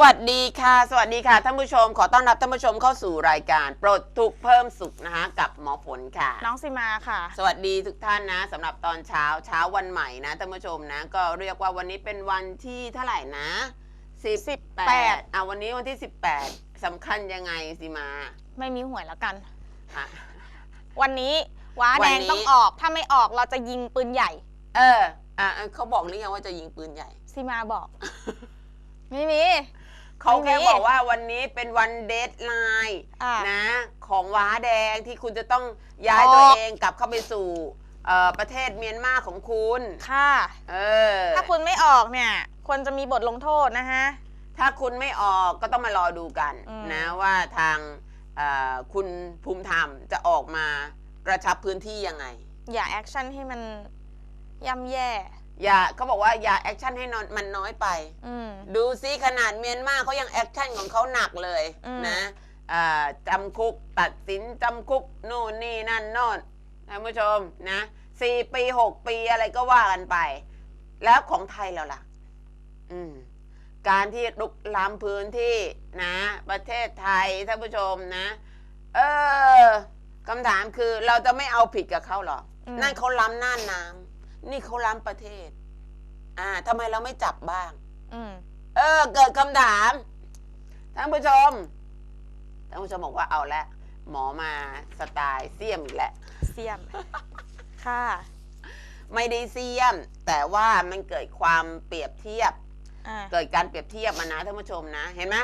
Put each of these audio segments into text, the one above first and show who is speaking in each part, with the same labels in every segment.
Speaker 1: สวัสดีค่ะ สวัสดีค่ะท่านผู้ชม ขอต้อนรับท่านผู้ชมเข้าสู่รายการ ปลดทุกข์เพิ่มสุขนะคะกับหมอฝนค่ะ
Speaker 2: น้องสิมาค่ะ
Speaker 1: สวัสดีทุกท่านนะสำหรับตอนเช้าเช้าวันใหม่นะท่านผู้ชมนะก็เรียกว่าวันนี้เป็นวันที่เท่าไหร่นะ18อะวันนี้วันที่ 18สำคัญยังไงสิมา
Speaker 2: ไม่มีหวยแล้วกัน
Speaker 1: อะ
Speaker 2: วันนี้ว้า
Speaker 1: วั
Speaker 2: แด
Speaker 1: น
Speaker 2: ง
Speaker 1: นี้
Speaker 2: ต้องออกถ้าไม่ออกเราจะยิงปืนใหญ่
Speaker 1: เอออะเขาบอกหรือยังว่าจะยิงปืนใหญ่
Speaker 2: สิมาบอก ไม่มี
Speaker 1: เขาแค่
Speaker 2: ไม่มี
Speaker 1: บอกว่าวันนี้เป็นวันเดทไลน์
Speaker 2: อะ
Speaker 1: นะ ของว้าแดงที่คุณจะต้องย้าย
Speaker 2: ออก
Speaker 1: ตัวเองกลับเข้าไปสู่เอ่อประเทศเมียนมาของคุณ
Speaker 2: ค่ะ
Speaker 1: เออ
Speaker 2: ถ้าคุณไม่ออกเนี่ยควรจะมีบทลงโทษนะฮะ
Speaker 1: ถ้าคุณไม่ออกก็ต้องมารอดูกัน
Speaker 2: อืม
Speaker 1: นะว่าทางเอ่อคุณภูมิธรรมจะออกมากระชับพื้นที่ยังไง
Speaker 2: อย่าแอคชั่นให้มันย่ำแย่
Speaker 1: อย่าเขาบอกว่าอย่าแอคชั่นให้นอนมันน้อยไป
Speaker 2: อืม
Speaker 1: ดูซิขนาดเมียนมาเขายังแอคชั่นของเขาหนักเลย
Speaker 2: อืม
Speaker 1: นะอ่าจำคุกตัดสินจำคุกนู่นนี่นั่นโน่นท่านผู้ชมนะสี่ปีหกปีอะไรก็ว่ากันไป แล้วของไทยเราล่ะ อืม การที่ลุกล้ำพื้นที่นะ ประเทศไทยท่านผู้ชมนะ เออคำถามคือเราจะไม่เอาผิดกับเขาหรอ
Speaker 2: อืม
Speaker 1: นั่นเขาล้ำน่านน้ำ นี่เขาล้ำประเทศ อ่าทำไมเราไม่จับบ้าง
Speaker 2: อืม
Speaker 1: เออ เกิดคำถามท่านผู้ชมท่านผู้ชมบอกว่าเอาละหมอมาสไตล์เสี่ยมอีกแล้ว
Speaker 2: เสียม ค่ะ
Speaker 1: ไม่ได้เสี่ยม แต่ว่ามันเกิดความเปรียบเทียบ
Speaker 2: อ่า
Speaker 1: เกิดการเปรียบเทียบมานะท่านผู้ชมนะ เห็นไหม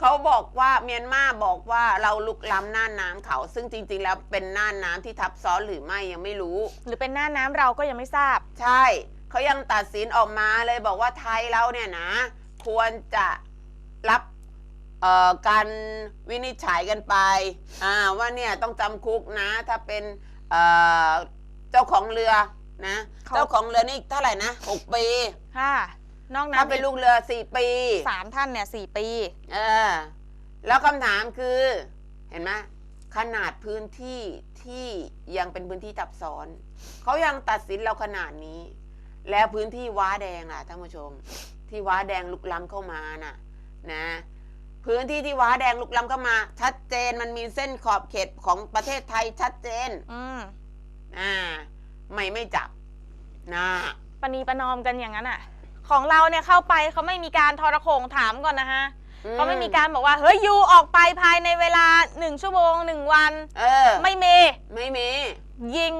Speaker 1: เขาบอกว่าเมียนมาบอกว่าเราลุกล้ำน่านน้ำเขา ซึ่งจริง ๆ แล้วเป็นน่านน้ำที่ทับซ้อนหรือไม่ยังไม่รู้
Speaker 2: หรือเป็นหน้าน้ำเราก็ยังไม่ทราบ
Speaker 1: ใช่เขายังตัดสินออกมาเลยบอกว่าไทยเราเนี่ยนะ ควรจะรับเอ่อการวินิจฉัยกันไปอ่าว่าเนี่ยต้องจำคุกนะ ถ้าเป็นเอ่อเจ้าของเรือนะ
Speaker 2: เขา
Speaker 1: เจ้าของเรือนี่เท่าไหร่นะหกปี
Speaker 2: ค่ะ นอก
Speaker 1: ถ้า
Speaker 2: น้ำ
Speaker 1: เป็นลูกเรือสี่ปี
Speaker 2: สามท่านเนี่ยสี่ปี
Speaker 1: เออ แล้วคำถามคือ เห็นไหมขนาดพื้นที่ที่ยังเป็นพื้นที่ทับซ้อน เขายังตัดสินเราขนาดนี้ แล้วพื้นที่ว้าแดงล่ะท่านผู้ชม ที่ว้าแดงลุกล้ำเข้ามาน่ะ นะ พื้นที่ที่ว้าแดงลุกล้ำเข้ามา ชัดเจนมันมีเส้นขอบเขตของประเทศไทยชัดเจน
Speaker 2: อืม
Speaker 1: อ่า ไม่ไม่จับนะ
Speaker 2: ปณีประนอมกันอย่างนั้นอะ ของเราเนี่ยเข้าไปเขาไม่มีการทรโขงถามก่อนนะฮะ
Speaker 1: อื
Speaker 2: เขาไม่มีการบอกว่า เฮ้ยยูออกไปภายในเวลาหนึ่งชั่วโมงหนึ่งวัน
Speaker 1: เออ
Speaker 2: ไม่มี
Speaker 1: ไม่มี
Speaker 2: ยิง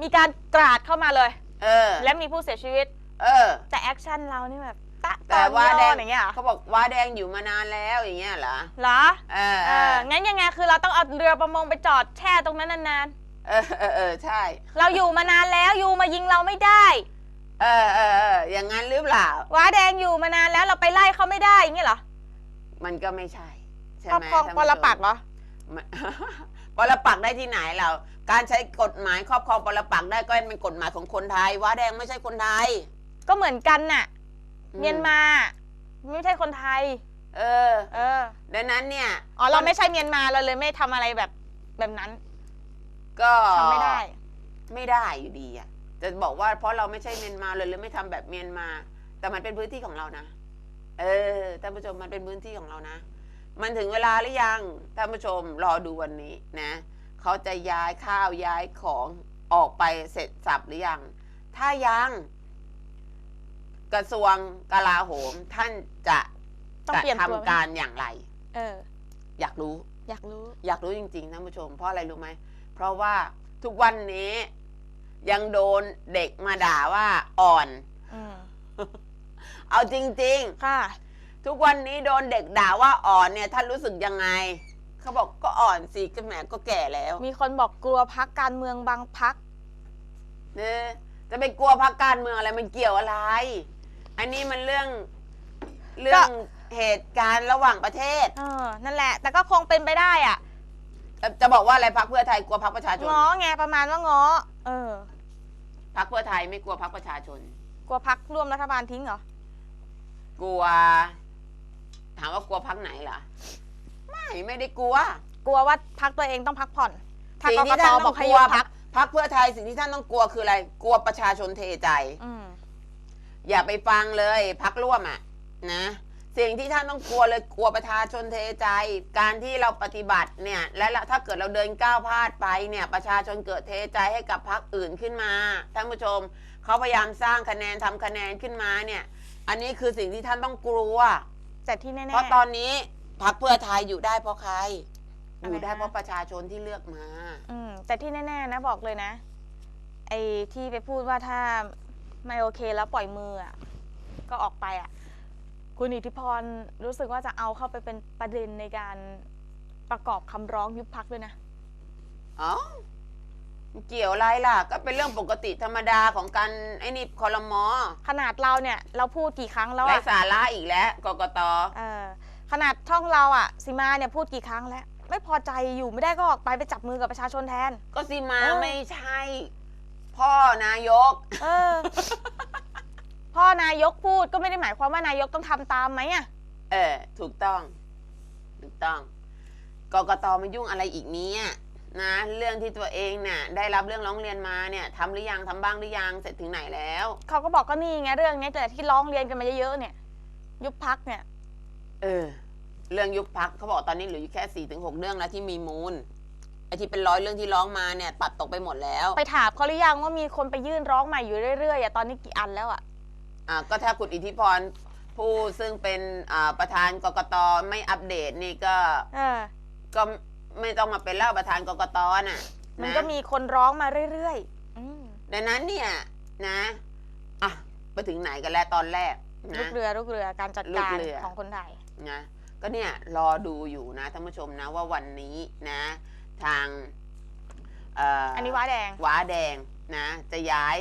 Speaker 2: มีการกราดเข้ามาเลย
Speaker 1: เออ
Speaker 2: และมีผู้เสียชีวิต
Speaker 1: เออ
Speaker 2: แต่แอคชั่นเรานี่แบบตะต
Speaker 1: แต่
Speaker 2: อน
Speaker 1: ว่า
Speaker 2: ย้
Speaker 1: แด
Speaker 2: องนอย่างเงี้ยเหรอ
Speaker 1: เขาบอกว่าแดงอยู่มานานแล้วอย่างเงี้ยเหรอ
Speaker 2: เหรอ
Speaker 1: เออ
Speaker 2: เอองั้นยังไงคือเราต้องเอาเรือประมงไปจอดแช่ตรงนั้นนาน
Speaker 1: เออเออเออใช่
Speaker 2: ๆเราอยู่มานานแล้วยูมายิงเราไม่ได้
Speaker 1: เออเออเอออย่างนั้นหรือเปล่า
Speaker 2: ว้าแดงอยู่มานานแล้วเราไปไล่เขาไม่ได้อย่างเงี้ยเหรอ
Speaker 1: มันก็ไม่ใช่ ใช่
Speaker 2: ครอบ
Speaker 1: ไหม
Speaker 2: ครอง
Speaker 1: ท่าน
Speaker 2: ป
Speaker 1: ผู้ชม
Speaker 2: รปักษ์เหรอ
Speaker 1: ไม่ปรปักษ์ได้ที่ไหนเรา การใช้กฎหมายครอบครองปรปักษ์ได้ก็เป็นกฎหมายของคนไทยว้าแดงไม่ใช่คนไทย
Speaker 2: ก็เหมือนกันน่ะ
Speaker 1: อื
Speaker 2: เมียนมา ไม่ใช่คนไทย
Speaker 1: เออ
Speaker 2: เออ
Speaker 1: ดังนั้นเนี่ย
Speaker 2: อ๋อเราไม่ใช่เมียนมาเราเลยไม่ทำอะไรแบบแบบนั้น
Speaker 1: ก็
Speaker 2: ทำไม่ได้
Speaker 1: ไม่ได้อยู่ดีอะ จะบอกว่าเพราะเราไม่ใช่เมียนมาเลยเลยไม่ทำแบบเมียนมา แต่มันเป็นพื้นที่ของเรานะ เออท่านผู้ชมมันเป็นพื้นที่ของเรานะ มันถึงเวลาหรือยังท่านผู้ชมรอดูวันนี้นะเขาจะย้ายข้าวย้ายของออกไปเสร็จสับหรือยัง ถ้ายัง กระทรวงกลาโหม ท่านจะ
Speaker 2: ต้อง
Speaker 1: จะ
Speaker 2: เปลี่ยนตัวไหม
Speaker 1: ทำการอย่างไร
Speaker 2: เออ
Speaker 1: อยากรู้
Speaker 2: อยากรู้
Speaker 1: อยากรู้จริงๆท่านผู้ชม เพราะอะไรรู้ไหม เพราะว่าทุกวันนี้ ยังโดนเด็กมาด่าว่าอ่อน
Speaker 2: อืม
Speaker 1: เอาจริง
Speaker 2: ค่ะ
Speaker 1: ๆ ทุกวันนี้โดนเด็กด่าว่าอ่อนเนี่ยท่านรู้สึกยังไง เขาบอกก็อ่อนสิก็แหมก็แก่แล้ว
Speaker 2: มีคนบอกกลัวพักการเมืองบางพัก
Speaker 1: เนี่ยจะไปกลัวพักการเมืองอะไรมันเกี่ยวอะไร อันนี้มันเรื่องเรื่องเหตุการณ์ระหว่างประเทศ
Speaker 2: เออ นั่นแหละ แต่ก็คงเป็นไปได้อะ
Speaker 1: จะบอกว่าอะไรพักเพื่อไทยกลัวพักประชาชน
Speaker 2: ง้อไงประมาณว่าง้อ เออ
Speaker 1: พักเพื่อไทยไม่กลัวพักประชาชน
Speaker 2: กลัวพักร่วมรัฐบาลทิ้งเหรอ
Speaker 1: กลัว ถามว่ากลัวพักไหนเหรอไม่ไม่ได้กลัว
Speaker 2: กลัวว่าพักตัวเองต้องพักผ่อน ถ้า
Speaker 1: สิ่
Speaker 2: ก
Speaker 1: ง
Speaker 2: ก
Speaker 1: ที่
Speaker 2: ต
Speaker 1: ท่าน
Speaker 2: บ
Speaker 1: ต้
Speaker 2: อ
Speaker 1: อกง
Speaker 2: ให้
Speaker 1: ก
Speaker 2: ย
Speaker 1: ลัว
Speaker 2: กพั
Speaker 1: พั
Speaker 2: ก
Speaker 1: กพักเพื่อไทยสิ่งที่ท่านต้องกลัวคืออะไร กลัวประชาชนเทใจ
Speaker 2: อืม
Speaker 1: อย่าไปฟังเลยพักร่วมอะ นะ สิ่งที่ท่านต้องกลัวเลยกลัวประชาชนเทใจ การที่เราปฏิบัติเนี่ยและละถ้าเกิดเราเดินก้าวพลาดไปเนี่ยประชาชนเกิดเทใจให้กับพรรคอื่นขึ้นมาท่านผู้ชมเขาพยายามสร้างคะแนนทำคะแนนขึ้นมาเนี่ยอันนี้คือสิ่งที่ท่านต้องกลัว
Speaker 2: แต่ที่แน่ๆ
Speaker 1: เพราะตอนนี้พรรคเพื่อไทยอยู่ได้เพราะใคร
Speaker 2: อะ
Speaker 1: อ
Speaker 2: ไร
Speaker 1: ยู่ได้
Speaker 2: นะ
Speaker 1: เพราะประชาชนที่เลือกมา
Speaker 2: อืมแต่ที่แน่ๆนะบอกเลยนะ ไอ้ที่ไปพูดว่าถ้าไม่โอเคแล้วปล่อยมืออะก็ออกไปอะ คุณอิทธิพรรู้สึกว่าจะเอาเข้าไปเป็นประเด็นในการประกอบคำร้องยุบพักด้วยนะ
Speaker 1: เอ้าเกี่ยวอะไรล่ะ ก็เป็นเรื่องปกติธรรมดาของการไอ้นี่คอรมอ
Speaker 2: ขนาดเราเนี่ยเราพูดกี่ครั้งแล้ว
Speaker 1: ไร้
Speaker 2: อะ
Speaker 1: สาระอีกแล้วกกต
Speaker 2: เออขนาดช่องเราอะสิมาเนี่ยพูดกี่ครั้งแล้ว ไม่พอใจอยู่ไม่ได้ก็ออกไปไปจับมือกับประชาชนแทน
Speaker 1: ก็สิมา
Speaker 2: เออ
Speaker 1: ไม่ใช่ พ่อนายก
Speaker 2: เออ พ่อนายกพูดก็ไม่ได้หมายความว่านายกต้องทำตามไหมอะ
Speaker 1: เออ ถูกต้อง ถูกต้องกกตมายุ่งอะไรอีกเนี้นะ เรื่องที่ตัวเองเนี่ยได้รับเรื่องร้องเรียนมาเนี่ยทำหรือยังทำบ้างหรือยังเสร็จถึงไหนแล้ว
Speaker 2: เขาก็บอกก็นี่ไงเรื่องเนี้ยแต่ที่ร้องเรียนกันมาเยอะๆเนี่ย ยุบพักเนี่ย
Speaker 1: เออ เรื่องยุบพักเขาบอกตอนนี้เหลืออยู่แค่สี่ถึงหกเรื่องแล้วที่มีมูลไอ้ที่เป็นร้อยเรื่องที่ร้องมาเนี่ย ปัดตกไปหมดแล้ว
Speaker 2: ไปถามเขาหรือยังว่ามีคนไปยื่นร้องใหม่อยู่เรื่อยๆอะตอนนี้กี่อันแล้วอะ
Speaker 1: อ่าก็ถ้าคุณอิทธิพรผู้ซึ่งเป็นอ่าประธานกกตไม่อัปเดตนี่ก็
Speaker 2: เออ
Speaker 1: ก็ไม่ต้องมาเป็นเล่าประธานกกตน่ะ
Speaker 2: มัน
Speaker 1: นะ
Speaker 2: ก็มีคนร้องมาเรื่อยๆอืม
Speaker 1: ดังนั้นเนี่ยนะอะไปถึงไหนกันแล้วตอนแรก
Speaker 2: ลู
Speaker 1: นะ
Speaker 2: กเรือลูกเรือการจัด
Speaker 1: ลู
Speaker 2: กากร
Speaker 1: เรือ
Speaker 2: ของคนไทย
Speaker 1: นะก็เนี่ยรอดูอยู่นะท่านผู้ชมนะว่าวันนี้นะ ทางเอั
Speaker 2: นนี้ว้าแดง
Speaker 1: ว้าแดงนะ จะย้าย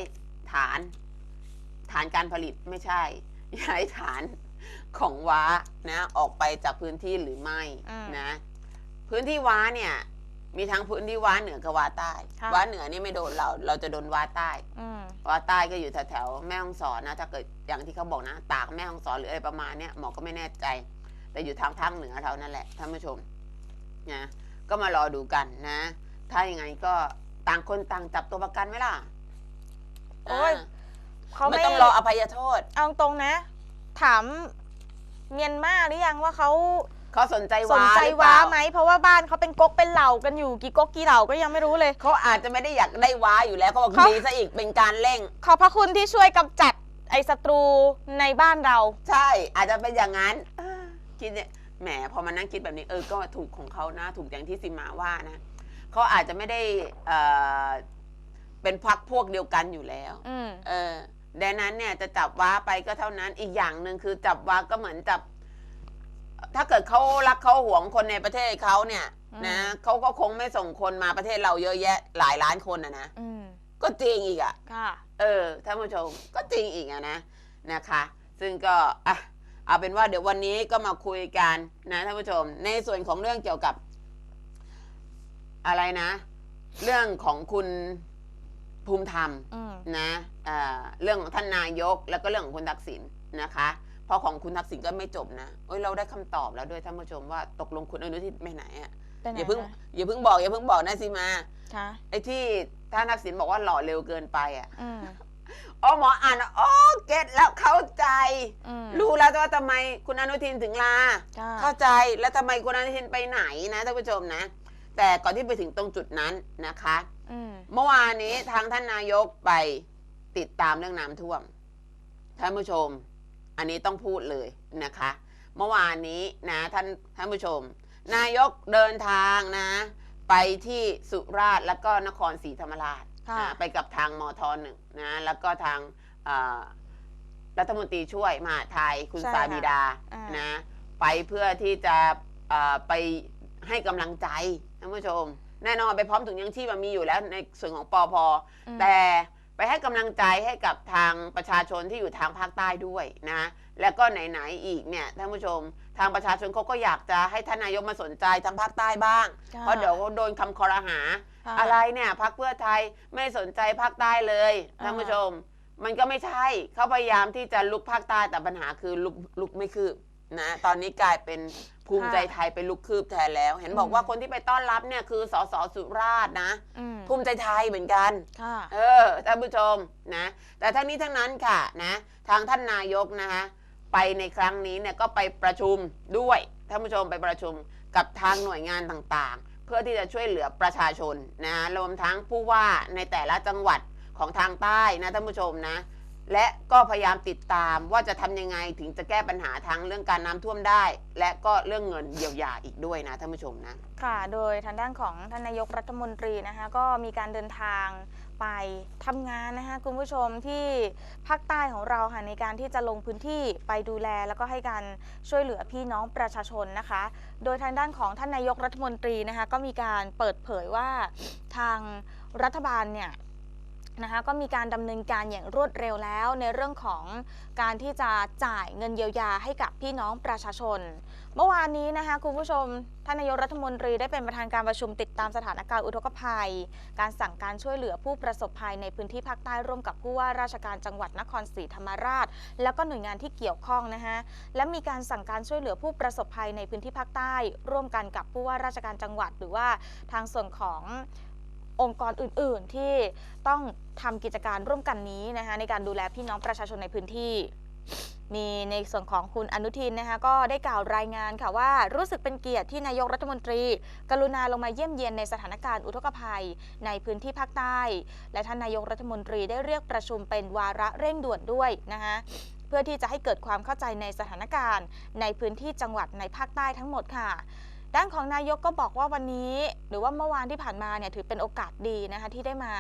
Speaker 1: ฐาน ฐานการผลิตไม่ใช่ ย้ายฐานของว้านะออกไปจากพื้นที่หรือไม่
Speaker 2: อืม
Speaker 1: นะพื้นที่ว้าเนี่ย มีทั้งพื้นที่ว้าเหนือกับว้าใต้
Speaker 2: ค่ะ
Speaker 1: ว้าเหนือนี่ไม่โดนเราเราจะโดนว้าใต้
Speaker 2: อืม
Speaker 1: ว้าใต้ก็อยู่แถวๆแม่ฮ่องสอนนะถ้าเกิดอย่างที่เขาบอกนะ ตากแม่ฮ่องสอนหรืออะไรประมาณเนี้ยหมอก็ไม่แน่ใจ แต่อยู่ทางภาคเหนือเรานั่นแหละท่านผู้ชมนะก็มารอดูกันนะ ถ้ายังไงก็ต่างคนต่างจับตัวประกันไหมล่ะ
Speaker 2: โอ้ย
Speaker 1: อ่า
Speaker 2: เขา
Speaker 1: ไม่
Speaker 2: ไม่
Speaker 1: ต้องรออภัยโทษ
Speaker 2: เอาตรงนะ ถามเมียนมาหรือยังว่าเขา
Speaker 1: เขาสนใจ
Speaker 2: สน
Speaker 1: ว้า
Speaker 2: ใจ
Speaker 1: หรือเป
Speaker 2: ว้า
Speaker 1: ล่า
Speaker 2: ไหมเพราะว่าบ้านเขาเป็นก๊กเป็นเหล่ากันอยู่กี่ก๊กกี่เหล่าก็ยังไม่รู้เลย
Speaker 1: เขาอาจจะไม่ได้อยากได้ว้าอยู่แล้วเขาบอก
Speaker 2: เขา
Speaker 1: ดีซะอีกเป็นการเร่ง
Speaker 2: ขอบพระคุณที่ช่วยกำจัดไอ้ศัตรูในบ้านเรา
Speaker 1: ใช่ อาจจะเป็นอย่างนั้นเออคิดเนี่ยแหมพอมานั่งคิดแบบนี้เออก็ถูกของเขานะ ถูกอย่างที่ซิมาว่านะเขาอาจจะไม่ได้เอ่อเป็นพักพวกเดียวกันอยู่แล้ว
Speaker 2: อืม
Speaker 1: เออ ดังนั้นเนี่ยจะจับว้าไปก็เท่านั้นอีกอย่างหนึ่งคือจับว้าก็เหมือนจับ ถ้าเกิดเขารักเขาหวงคนในประเทศเขาเนี่ย
Speaker 2: อืม
Speaker 1: นะเขาก็คงไม่ส่งคนมาประเทศเราเยอะแยะ หลายล้านคนนะนะ
Speaker 2: อืม
Speaker 1: ก็จริงอีกอะ
Speaker 2: ค่ะ
Speaker 1: เออท่านผู้ชมก็จริงอีกอะนะนะคะ ซึ่งก็อะเอาเป็นว่าเดี๋ยววันนี้ก็มาคุยกันนะท่านผู้ชม ในส่วนของเรื่องเกี่ยวกับ อะไรนะ เรื่องของคุณ ภูมิธรรม
Speaker 2: อืม
Speaker 1: นะเอ่อเรื่องของท่านนายกแล้วก็เรื่องของคุณทักษิณนะคะเพราะของคุณทักษิณก็ไม่จบนะโอ้ยเราได้คำตอบแล้วด้วยท่านผู้ชมว่าตกลงคุณอนุทินไปไหนอะ
Speaker 2: ไปไหน
Speaker 1: อย่าเพิ่ง
Speaker 2: นะ
Speaker 1: อย่าเพิ่งบอกอย่าเพิ่งบอกนะสิมา
Speaker 2: ค่ะ
Speaker 1: ไอ้ที่ท่านทักษิณบอกว่าหล่อเร็วเกินไปอะ
Speaker 2: อืม
Speaker 1: อ๋อหมออ่านอ๋อเก็ตแล้วเข้าใจ
Speaker 2: อืม
Speaker 1: รู้แล้วว่าทำไมคุณอนุทินถึงลา
Speaker 2: ค่ะ
Speaker 1: เข้าใจแล้วทำไมคุณอนุทินไปไหนนะท่านผู้ชมนะ แต่ก่อนที่ไปถึงตรงจุดนั้นนะคะ
Speaker 2: อืม
Speaker 1: เมื่อวานนี้ทางท่านนายกไปติดตามเรื่องน้ำท่วม ท่านผู้ชม อันนี้ต้องพูดเลยนะคะ เมื่อวานนี้นะท่านท่านผู้ชม นายกเดินทางนะ ไปที่สุราษฎร์แล้วก็นครศรีธรรมราช
Speaker 2: ค่ะ
Speaker 1: นะไปกับทางมทหนึ่งนะแล้วก็ทางเอ่อรัฐมนตรีช่วยมหาดไทยคุณ
Speaker 2: ใช่
Speaker 1: สา
Speaker 2: ค่ะ
Speaker 1: บิดา
Speaker 2: อ่าน
Speaker 1: นะ ไปเพื่อที่จะเอ่อไปให้กำลังใจท่านผู้ชม แน่นอนไปพร้อมถุงยังชีพมันมีอยู่แล้วในส่วนของปอพ
Speaker 2: อืม
Speaker 1: แต่ไปให้กำลังใจให้กับทางประชาชนที่อยู่ทางภาคใต้ด้วยนะแล้วก็ไหนๆอีกเนี่ยท่านผู้ชม ทางประชาชนเขาก็อยากจะให้ท่านนายกมาสนใจทางภาคใต้บ้าง
Speaker 2: ค่ะ
Speaker 1: เพราะเดี๋ยวเขาโดนคำคอรหา
Speaker 2: ค่ะ
Speaker 1: อะไรเนี่ยพักเพื่อไทยไม่สนใจภาคใต้เลย
Speaker 2: อ่า
Speaker 1: ท่านผู้ชม มันก็ไม่ใช่เขาพยายามที่จะลุกภาคใต้แต่ปัญหาคือลุกลุกไม่คืบ นะตอนนี้กลายเป็นภูมิใจไทยเป็นลุกคืบแทนแล้ว เห็นบอกว่าคนที่ไปต้อนรับเนี่ยคือสสสุราษฎร์นะ
Speaker 2: อืม
Speaker 1: ภูมิใจไทยเหมือนกัน
Speaker 2: ค่ะ
Speaker 1: เออท่านผู้ชมนะ แต่ทั้งนี้ทั้งนั้นค่ะนะทางท่านนายกนะคะไปในครั้งนี้เนี่ยก็ไปประชุมด้วยท่านผู้ชมไปประชุมกับทางหน่วยงานต่างๆ เพื่อที่จะช่วยเหลือประชาชนนะรวมทั้งผู้ว่าในแต่ละจังหวัดของทางใต้นะท่านผู้ชมนะ และก็พยายามติดตามว่าจะทำยังไงถึงจะแก้ปัญหาทั้งเรื่องการน้ำท่วมได้ และก็เรื่องเงินเยียวยาอีกด้วยนะท่านผู้ชมนะ
Speaker 2: ค่ะ โดยทางด้านของท่านนายกรัฐมนตรีนะคะก็มีการเดินทางไปทำงานนะคะคุณผู้ชมที่ภาคใต้ของเราค่ะในการที่จะลงพื้นที่ไปดูแล แล้วก็ให้การช่วยเหลือพี่น้องประชาชนนะคะ โดยทางด้านของท่านนายกรัฐมนตรีนะคะก็มีการเปิดเผยว่าทางรัฐบาลเนี่ย นะคะก็มีการดำเนินการอย่างรวดเร็วแล้วในเรื่องของการที่จะจ่ายเงินเยียวยาให้กับพี่น้องประชาชน เมื่อวานนี้นะคะคุณผู้ชมท่านนายกรัฐมนตรีได้เป็นประธานการประชุมติดตามสถานการณ์อุทกภัย การสั่งการช่วยเหลือผู้ประสบภัยในพื้นที่ภาคใต้ร่วมกับผู้ว่าราชการจังหวัดนครศรีธรรมราช แล้วก็หน่วยงานที่เกี่ยวข้องนะคะและมีการสั่งการช่วยเหลือผู้ประสบภัยในพื้นที่ภาคใต้ ร่วมกันกับผู้ว่าราชการจังหวัด หรือว่าทางส่วนของ องค์กรอื่นๆ ที่ต้องทำกิจการร่วมกันนี้นะคะในการดูแลพี่น้องประชาชนในพื้นที่มีในส่วนของคุณอนุทินนะคะก็ได้กล่าวรายงานค่ะว่ารู้สึกเป็นเกียรติที่นายกรัฐมนตรี กรุณาลงมาเยี่ยมเยียนในสถานการณ์อุทกภัยในพื้นที่ภาคใต้ และท่านนายกรัฐมนตรีได้เรียกประชุมเป็นวาระเร่งด่วนด้วยนะคะเพื่อที่จะให้เกิดความเข้าใจในสถานการณ์ ในพื้นที่จังหวัดในภาคใต้ทั้งหมดค่ะ ด้านของนายกก็บอกว่าวันนี้ หรือว่าเมื่อวานที่ผ่านมาเนี่ยถือเป็นโอกาสดีนะคะที่ได้มา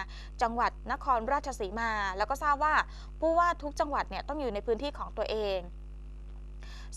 Speaker 2: จังหวัดนครราชสีมา แล้วก็ทราบว่าผู้ว่าทุกจังหวัดเนี่ยต้องอยู่ในพื้นที่ของตัวเอง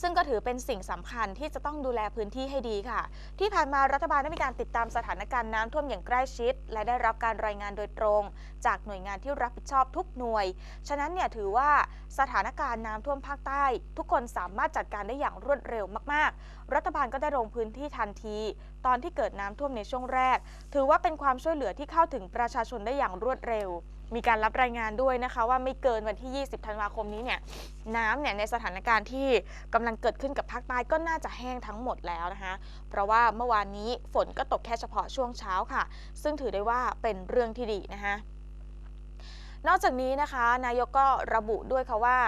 Speaker 2: ซึ่งก็ถือเป็นสิ่งสำคัญที่จะต้องดูแลพื้นที่ให้ดีค่ะ ที่ผ่านมารัฐบาลได้มีการติดตามสถานการณ์น้ำท่วมอย่างใกล้ชิด และได้รับการรายงานโดยตรง จากหน่วยงานที่รับผิดชอบทุกหน่วย ฉะนั้นเนี่ยถือว่าสถานการณ์น้ำท่วมภาคใต้ ทุกคนสามารถจัดการได้อย่างรวดเร็วมาก ๆ รัฐบาลก็ได้ลงพื้นที่ทันที ตอนที่เกิดน้ำท่วมในช่วงแรก ถือว่าเป็นความช่วยเหลือที่เข้าถึงประชาชนได้อย่างรวดเร็ว มีการรับรายงานด้วยนะคะ ว่าไม่เกินวันที่ 20 ธันวาคมนี้เนี่ยน้ำเนี่ยในสถานการณ์ที่กำลังเกิดขึ้นกับภาคใต้ก็น่าจะแห้งทั้งหมดแล้วนะคะ เพราะว่าเมื่อวานนี้ฝนก็ตกแค่เฉพาะช่วงเช้าค่ะ ซึ่งถือได้ว่าเป็นเรื่องที่ดีนะคะนอกจากนี้นะคะนายกก็ระบุด้วยค่ะว่า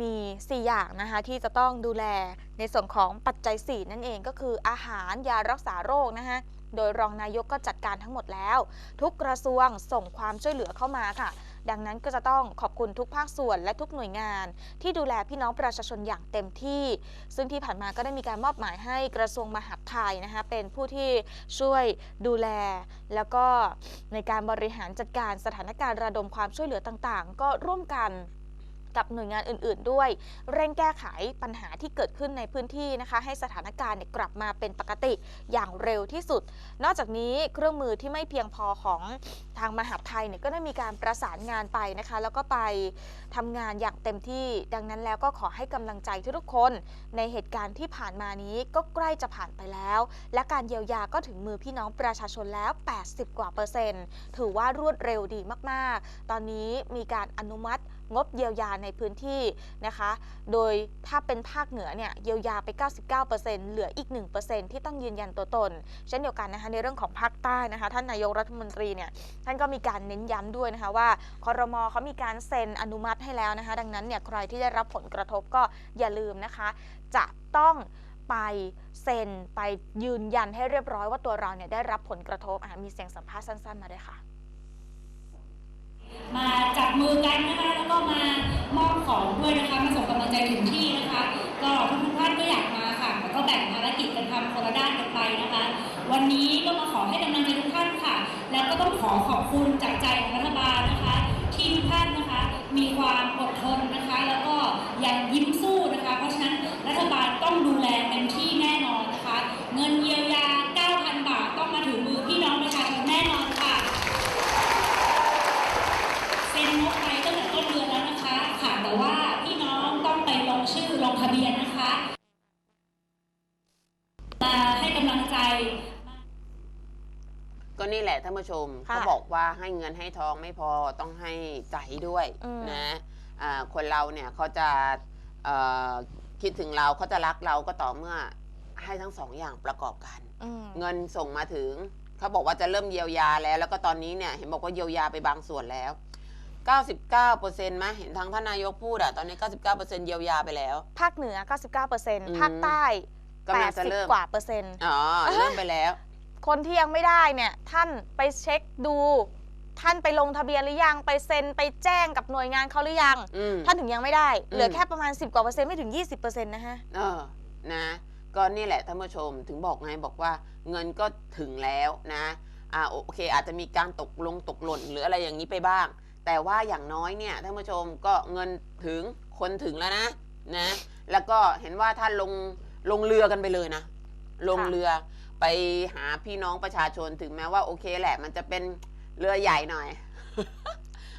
Speaker 2: มี 4 อย่างนะคะที่จะต้องดูแลในส่วนของปัจจัย 4 นั่นเองก็คืออาหารยารักษาโรคนะคะ โดยรองนายกก็จัดการทั้งหมดแล้ว ทุกกระทรวงส่งความช่วยเหลือเข้ามาค่ะ ดังนั้นก็จะต้องขอบคุณทุกภาคส่วนและทุกหน่วยงาน ที่ดูแลพี่น้องประชาชนอย่างเต็มที่ ซึ่งที่ผ่านมาก็ได้มีการมอบหมายให้กระทรวงมหาดไทยนะคะเป็นผู้ที่ช่วยดูแล แล้วก็ในการบริหารจัดการสถานการณ์ระดมความช่วยเหลือต่างๆ ก็ร่วมกัน กับหน่วยงานอื่น ๆ ด้วย เร่งแก้ไขปัญหาที่เกิดขึ้นในพื้นที่นะคะ ให้สถานการณ์กลับมาเป็นปกติอย่างเร็วที่สุด นอกจากนี้เครื่องมือที่ไม่เพียงพอของทางมหาดไทยเนี่ยก็ได้มีการประสานงานไปนะคะ แล้วก็ไปทำงานอย่างเต็มที่ดังนั้นแล้วก็ขอให้กำลังใจทุกๆคน ในเหตุการณ์ที่ผ่านมานี้ก็ใกล้จะผ่านไปแล้ว และการเยียวยาก็ถึงมือพี่น้องประชาชนแล้ว 80 กว่าเปอร์เซ็นต์ ถือว่ารวดเร็วดีมากๆ ตอนนี้มีการอนุมัติ งบเยียวยาในพื้นที่นะคะ โดยถ้าเป็นภาคเหนือเนี่ยเยียวยาไป 99%เหลืออีก 1%ที่ต้องยืนยันตัวตน เช่นเดียวกันนะคะในเรื่องของภาคใต้นะคะ ท่านนายกรัฐมนตรีเนี่ยท่านก็มีการเน้นย้ำด้วยนะคะว่าคอรมอเขามีการเซ็นอนุมัติให้แล้วนะคะ ดังนั้นเนี่ยใครที่ได้รับผลกระทบก็อย่าลืมนะคะ จะต้องไปเซ็นไปยืนยันให้เรียบร้อยว่าตัวเราเนี่ยได้รับผลกระทบอะมีเสียงสัมภาษณ์สั้น ๆ มาด้วยค่ะ
Speaker 3: มาจับมือกันนะคะแล้วก็มามอบของด้วยนะคะมาส่งกำลังใจถึงที่นะคะ ก็ทุกๆท่านก็อยากมาค่ะแล้วก็แบ่งภารกิจกันทำคนละด้านกันไปนะคะ วันนี้ก็มาขอให้กำลังใจทุกท่านค่ะ แล้วก็ต้องขอขอบคุณจากใจของรัฐบาลนะคะ ที่ทุกท่านนะคะมีความอดทนนะคะ แล้วก็ยังยิ้มสู้นะคะ เพราะฉะนั้นรัฐบาลต้องดูแลเต็มที่น่นอนนะคะ เงินเยียวยา 9,000 บาทต้องมาถึงมือพี่น้องประชาชนแน่นอนค่ะ เซ็นงบไปตั้งแต่ต้นเดือนแล้วนะคะค่ะแต่ว่าพี่น้องต้องไปลงชื่อลงทะเบียนนะคะ มาให้กำลังใจ
Speaker 1: ก็นี่แหละท่านผู้ชม
Speaker 2: ค่ะ
Speaker 1: เขาบอกว่าให้เงินให้ทองไม่พอต้องให้ใจด้วย
Speaker 2: อืม
Speaker 1: นะอ่าคนเราเนี่ยเขาจะเอ่อคิดถึงเราเขาจะรักเราก็ต่อเมื่อให้ทั้งสองอย่างประกอบกัน
Speaker 2: อืม
Speaker 1: เงินส่งมาถึงเขาบอกว่าจะเริ่มเยียวยาแล้ว แล้วก็ตอนนี้เนี่ยเห็นบอกว่าเยียวยาไปบางส่วนแล้ว 99%ไหมเห็นทางท่านนายกพูดอะตอนนี้ 99%เยียวยาไปแล้ว
Speaker 2: ภาคเหนือ 99%
Speaker 1: ม
Speaker 2: ภาคใต้
Speaker 1: กำลังจะเริ่ม
Speaker 2: 80 กว่าเปอร์เซ็นต์
Speaker 1: อ๋อ เริ่มไปแล้ว
Speaker 2: คนที่ยังไม่ได้เนี่ย ท่านไปเช็คดู ท่านไปลงทะเบียนหรือยังไปเซ็นไปแจ้งกับหน่วยงานเขาหรือยัง
Speaker 1: อืม
Speaker 2: ท่านถึงยังไม่ได้ เหลืออ
Speaker 1: ม
Speaker 2: แค่ประมาณ 10 กว่าเปอร์เซ็นต์ไม่ถึง 20%นะฮะ
Speaker 1: เออ นะ ก็นี่แหละท่านผู้ชม ถึงบอกไงบอกว่าเงินก็ถึงแล้วนะ อ่าโอโอเค อาจจะมีการตกลงตกหล่นหรืออะไรอย่างนี้ไปบ้าง แต่ว่าอย่างน้อยเนี่ยท่านผู้ชมก็เงินถึงคนถึงแล้วนะ นะ แล้วก็เห็นว่าท่านลง ลงเรือกันไปเลยนะ ลงเรือไปหาพี่น้องประชาชนถึงแม้ว่าโอเคแหละ มันจะเป็นเรือใหญ่หน่อย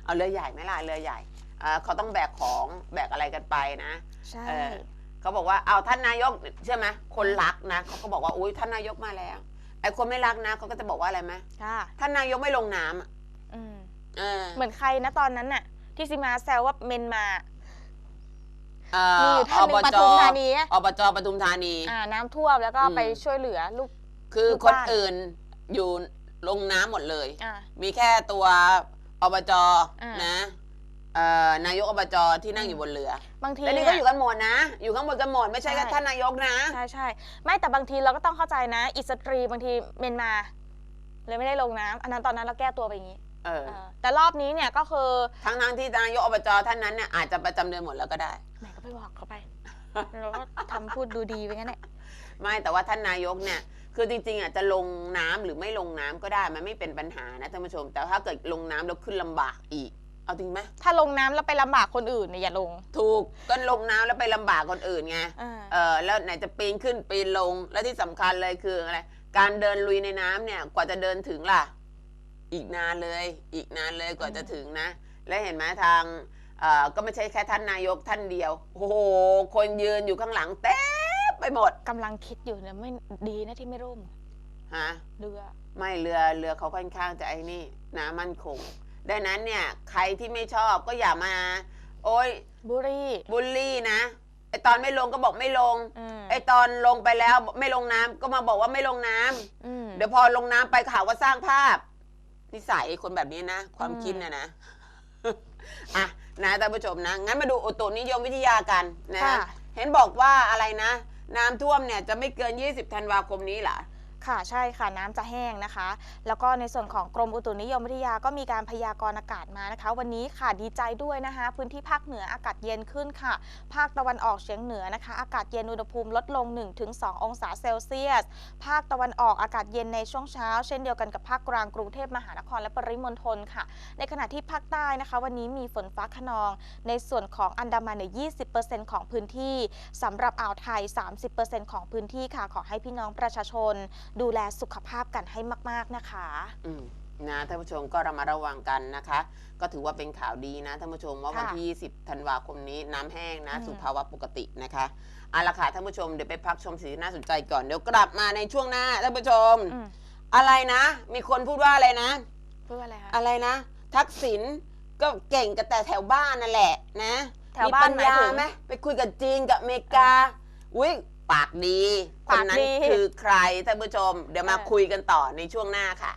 Speaker 1: เอาเรือใหญ่ไหมล่ะเรือใหญ่อ่าเขาต้องแบกของแบกอะไรกันไปนะ
Speaker 2: ใช่
Speaker 1: เออเขาบอกว่าเอาท่านนายกใช่ไหมคนรักนะเขาก็บอกว่าอุ้ยท่านนายกมาแล้วไอ้คนไม่รักนะเขาก็จะบอกว่าอะไรไหม
Speaker 2: ค่ะ
Speaker 1: ท่านนายกไม่ลงน้ำอะ
Speaker 2: อืม
Speaker 1: เออ
Speaker 2: เหมือนใครนะตอนนั้นน่ะ ที่ซิมาแซวว่าเมนมา
Speaker 1: เอ่
Speaker 2: มี
Speaker 1: อ
Speaker 2: อยู่ท่านหนึ่ง
Speaker 1: อบ
Speaker 2: ป
Speaker 1: จ
Speaker 2: ทุมธานีอะ
Speaker 1: อบจปทุมธานี
Speaker 2: อ่าน้ำท่วมแล้วก็
Speaker 1: อืม
Speaker 2: ไปช่วยเหลือลูก
Speaker 1: คือ
Speaker 2: ลูก
Speaker 1: คน
Speaker 2: บ้าน
Speaker 1: อื่นอยู่ลงน้ำหมดเลย
Speaker 2: อ่า
Speaker 1: มีแค่ตัวอบจ
Speaker 2: อ่าน
Speaker 1: นะเอ่อนายกอบจที่นั่งอยู่บนเรือ
Speaker 2: บางที
Speaker 1: แล้วนี่
Speaker 2: เนี่
Speaker 1: ก็
Speaker 2: ย
Speaker 1: อยู่กันหมดนะ อยู่ข้างบนกันหมดไม่ใช่แค่
Speaker 2: ใช่
Speaker 1: ท่านนายกนะ
Speaker 2: ใช่ใช่ไม่แต่บางทีเราก็ต้องเข้าใจนะ อิสตรีบางทีเมนมา เลยไม่ได้ลงน้ำอันนั้นตอนนั้นเราแก้ตัวไปอย่างนี้
Speaker 1: เออ
Speaker 2: เออ แต่รอบนี้เนี่ยก็คือ
Speaker 1: ทั้งทั้งๆที่นายกอบจท่านนั้นเนี่ยอาจจะประจำเดือนหมดแล้วก็ได้
Speaker 2: แหมก็ไปบอกเขาไป เราก็ทำพูดดูดีไปงั้นแหละ
Speaker 1: ไม่แต่ว่าท่านนายกเนี่ย คือจริงๆอะจะลงน้ำหรือไม่ลงน้ำก็ได้มันไม่เป็นปัญหานะท่านผู้ชม แต่ถ้าเกิดลงน้ำแล้วขึ้นลำบากอีก เอาจริงไหม
Speaker 2: ถ้าลงน้ำแล้วไปลำบากคนอื่นเนี่ยอย่าลง
Speaker 1: ถูกก็ลงน้ำแล้วไปลำบากคนอื่นไง
Speaker 2: อ่า
Speaker 1: เออแล้วไหนจะปีนขึ้นปีนลง แล้วที่สำคัญเลยคืออะไร การเดินลุยในน้ำเนี่ย กว่าจะเดินถึงล่ะ อีกนานเลย อีกนานเลยกว่าจะถึงนะ และเห็นไหมทางเอ่อก็ไม่ใช่แค่ท่านนายกท่านเดียว โอ้โห คนยืนอยู่ข้างหลังเต็มไปหมด
Speaker 2: กำลังคิดอยู่เนี่ยไม่ดีนะที่ไม่ร่ม
Speaker 1: ฮะ
Speaker 2: เรือ
Speaker 1: ไม่เรือเรือเขาค่อนข้างจะไอ้นี่นะมั่นคงดังนั้นเนี่ยใครที่ไม่ชอบก็อย่ามา โอ้ย
Speaker 2: บุรี
Speaker 1: บูลลี่นะไอตอนไม่ลงก็บอกไม่ลง
Speaker 2: อืม
Speaker 1: ไอตอนลงไปแล้วไม่ลงน้ำก็มาบอกว่าไม่ลงน้ำ
Speaker 2: อืม
Speaker 1: เดี๋ยวพอลงน้ำไปข่าวว่าสร้างภาพ นิสัยคนแบบนี้นะ ความ
Speaker 2: อืม
Speaker 1: คิดนะนะอะนะท่านผู้ชมนะ งั้นมาดูอุตุนิยมวิทยากันนะ
Speaker 2: ค่ะ
Speaker 1: เห็นบอกว่าอะไรนะ น้ำท่วมเนี่ยจะไม่เกิน 20 ธันวาคมนี้เหรอ
Speaker 2: ค่ะใช่ค่ะน้ำจะแห้งนะคะ แล้วก็ในส่วนของกรมอุตุนิยมวิทยาก็มีการพยากรณ์อากาศมานะคะ วันนี้ค่ะดีใจด้วยนะคะ พื้นที่ภาคเหนืออากาศเย็นขึ้นค่ะ ภาคตะวันออกเฉียงเหนือนะคะ อากาศเย็นอุณหภูมิลดลง 1-2 องศาเซลเซียส ภาคตะวันออกอากาศเย็นในช่วงเช้า เช่นเดียวกันกับภาคกลางกรุงเทพมหานครและปริมณฑลค่ะ ในขณะที่ภาคใต้นะคะ วันนี้มีฝนฟ้าขนอง ในส่วนของอันดามันเนี่ย20%ของพื้นที่สำหรับอ่าวไทย 30%ของพื้นที่ค่ะขอให้พี่น้องประชาชนดูแลสุขภาพกันให้มาก ๆ นะคะ
Speaker 1: อืมนะท่านผู้ชมก็ระมัดระวังกันนะคะ ก็ถือว่าเป็นข่าวดีนะท่านผู้ชมว่าวัน
Speaker 2: ค่ะ
Speaker 1: ที่20ธันวาคมนี้น้ำแห้งนะ
Speaker 2: อืม
Speaker 1: สู่ภาวะปกตินะคะเอาละค่ะท่านผู้ชมเดี๋ยวไปพักชมสิ่งที่น่าสนใจก่อนเดี๋ยวกลับมาในช่วงหน้าท่านผู้ชม
Speaker 2: อืม
Speaker 1: อะไรนะ มีคนพูดว่าอะไรนะ
Speaker 2: พูดว่าอะไรคะ
Speaker 1: อะไรนะ ทักษิณก็เก่งกับแต่แถวบ้านนั่นแหละนะ
Speaker 2: แถวบ้าน
Speaker 1: ปัญญา
Speaker 2: หมายถึง
Speaker 1: ไหมไปคุยกับจีนกับอเมริกาอุ้ย ปากดีคน
Speaker 2: ปาก
Speaker 1: นั้น
Speaker 2: ดี
Speaker 1: คือใครท่านผู้ชม เดี๋ยวมา
Speaker 2: เออ
Speaker 1: คุยกันต่อในช่วงหน้าค่ะ